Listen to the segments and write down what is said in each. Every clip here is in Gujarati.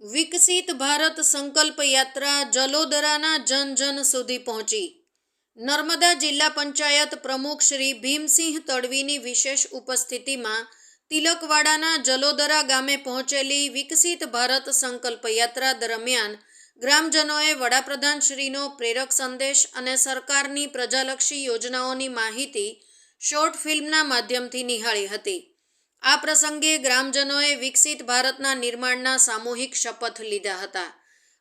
વિકસિત ભારત સંકલ્પ યાત્રા જલોદરાના જન જન સુધી પહોંચી. નર્મદા જિલ્લા પંચાયત પ્રમુખ શ્રી ભીમસિંહ તડવીની વિશેષ ઉપસ્થિતિમાં તિલકવાડાના જલોદરા ગામે પહોંચેલી વિકસિત ભારત સંકલ્પ યાત્રા દરમિયાન ગ્રામજનોએ વડાપ્રધાન શ્રીનો પ્રેરક સંદેશ અને સરકારની પ્રજાલક્ષી યોજનાઓની માહિતી શોર્ટ ફિલ્મના માધ્યમથી નિહાળી હતી. આ પ્રસંગે ગ્રામજનોએ વિકસિત ભારતના નિર્માણના સામૂહિક શપથ લીધા હતા.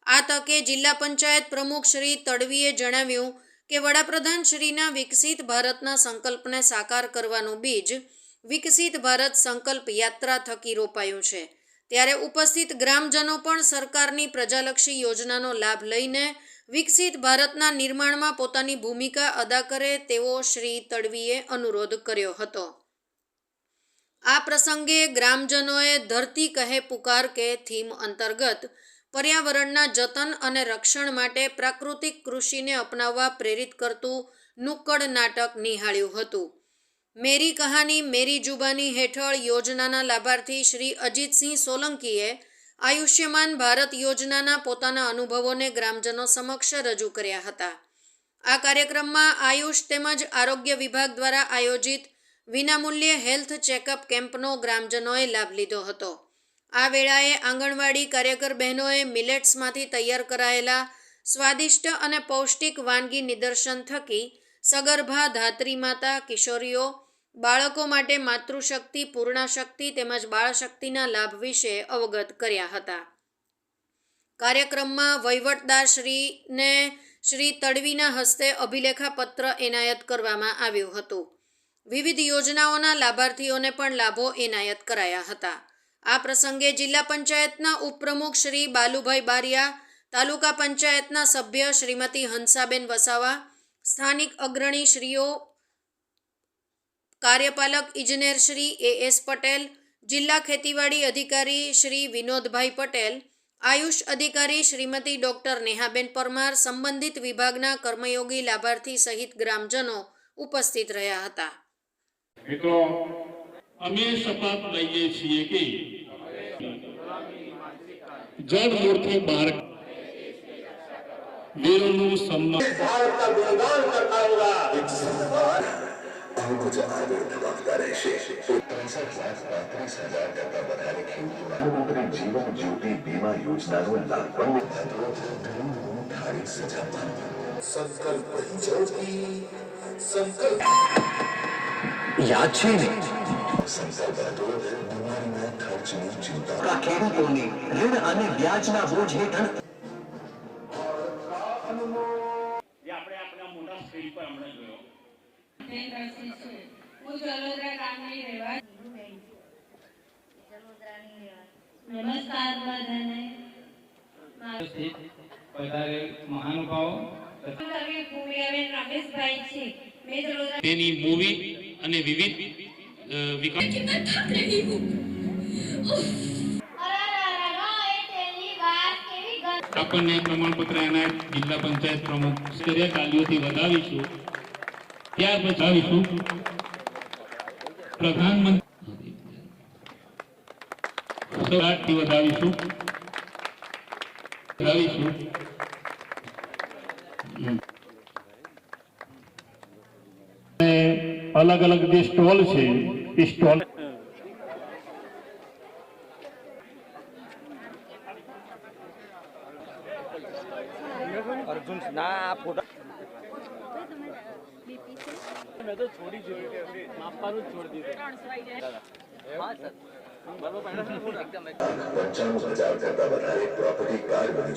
આ તકે જિલ્લા પંચાયત પ્રમુખ શ્રી તડવીએ જણાવ્યું કે વડાપ્રધાન શ્રીના વિકસિત ભારતના સંકલ્પને સાકાર કરવાનું બીજ વિકસિત ભારત સંકલ્પ યાત્રા થકી રોપાયું છે. ત્યારે ઉપસ્થિત ગ્રામજનો પણ સરકારની પ્રજાલક્ષી યોજનાનો લાભ લઈને વિકસિત ભારતના નિર્માણમાં પોતાની ભૂમિકા અદા કરે તેવો શ્રી તડવીએ અનુરોધ કર્યો હતો. આ પ્રસંગે ગ્રામજનોએ ધરતી કહે પુકાર કે થીમ અંતર્ગત પર્યાવરણના જતન અને રક્ષણ માટે પ્રાકૃતિક કૃષિને અપનાવવા પ્રેરિત કરતું નુક્કડ નાટક નિહાળ્યું હતું. મેરી કહાની મેરી જુબાની હેઠળ યોજનાના લાભાર્થી શ્રી અજીતસિંહ સોલંકીએ આયુષ્યમાન ભારત યોજનાના પોતાના અનુભવોને ગ્રામજનો સમક્ષ રજૂ કર્યા હતા. આ કાર્યક્રમમાં આયુષ તેમજ આરોગ્ય વિભાગ દ્વારા આયોજિત વિનામૂલ્યે હેલ્થ ચેકઅપ કેમ્પનો ગ્રામજનોએ લાભ લીધો હતો. આ વેળાએ આંગણવાડી કાર્યકર બહેનોએ મિલેટ્સમાંથી તૈયાર કરાયેલા સ્વાદિષ્ટ અને પૌષ્ટિક વાનગી નિદર્શન થકી સગર્ભા ધાત્રી માતા, કિશોરીઓ, બાળકો માટે માતૃશક્તિ, પૂર્ણાશક્તિ તેમજ બાળશક્તિના લાભ વિશે અવગત કર્યા હતા. કાર્યક્રમમાં વહીવટદાર શ્રીને શ્રી તડવીના હસ્તે અભિલેખાપત્ર એનાયત કરવામાં આવ્યું હતું. વિવિધ યોજનાઓના લાભાર્થીઓને પણ લાભો એનાયત કરાયા હતા. આ પ્રસંગે જિલ્લા પંચાયતના ઉપપ્રમુખ શ્રી બાલુભાઈ બારિયા, તાલુકા પંચાયતના સભ્ય શ્રીમતી હંસાબેન વસાવા, સ્થાનિક અગ્રણી શ્રીઓ, કાર્યપાલક ઇજનેર શ્રી એ એસ પટેલ, જિલ્લા ખેતીવાડી અધિકારી શ્રી વિનોદભાઈ પટેલ, આયુષ અધિકારી શ્રીમતી ડોક્ટર નેહાબેન પરમાર સંબંધિત વિભાગના કર્મયોગી લાભાર્થી સહિત ગ્રામજનો ઉપસ્થિત રહ્યા હતા. મિત્રો અમે શપથ લઈએ છીએ કે જડમૂળથી બહાર વીરોનું સન્માન. ભારતના ગુણગાન કરતા રહ્યા मुझे आगे दबाता રહેશે पैंसठ लाख पैंतीस हजार टका વધારે ખેડૂતોને જીવન જ્યોતિ બીમા યોજનાનો લાભ પણ લેતો ધારી સજા સંકલ્પ જ્યોતિ સંકલ્પ યાદ છે ને? ખર્ચની ચિંતા ખેડૂતોને ઋણ અને વ્યાજના બોજ હેઠળ જે આપણે આપણા મોટા સ્ક્રીન પર હમણાં જોયો. બેન રસી છે હું જલોદરા ગામની રહેવાસી નમસ્કાર બધાને. વધારે મહાનુભાવો કવિ ભૂમિયાબેન રમેશભાઈ છે મેં જલોદરા તેની મૂવી અને વિવિધ આપણને પ્રમાણપત્ર એનાયત જિલ્લા પંચાયત પ્રમુખ સ્તરીય તાલીઓથી વધાવીશું. ત્યાર પછી આવીશું. પ્રધાનમંત્રી સૌરાષ્ટ્રથી વધાવીશું. વધાવીશું. અલગ અલગ જે સ્ટોલ છે એ સ્ટોલ અર્જુન ના આ ફોટો પંચાણું હજાર કરતા વધારે પ્રોપર્ટી કાર્ડ બની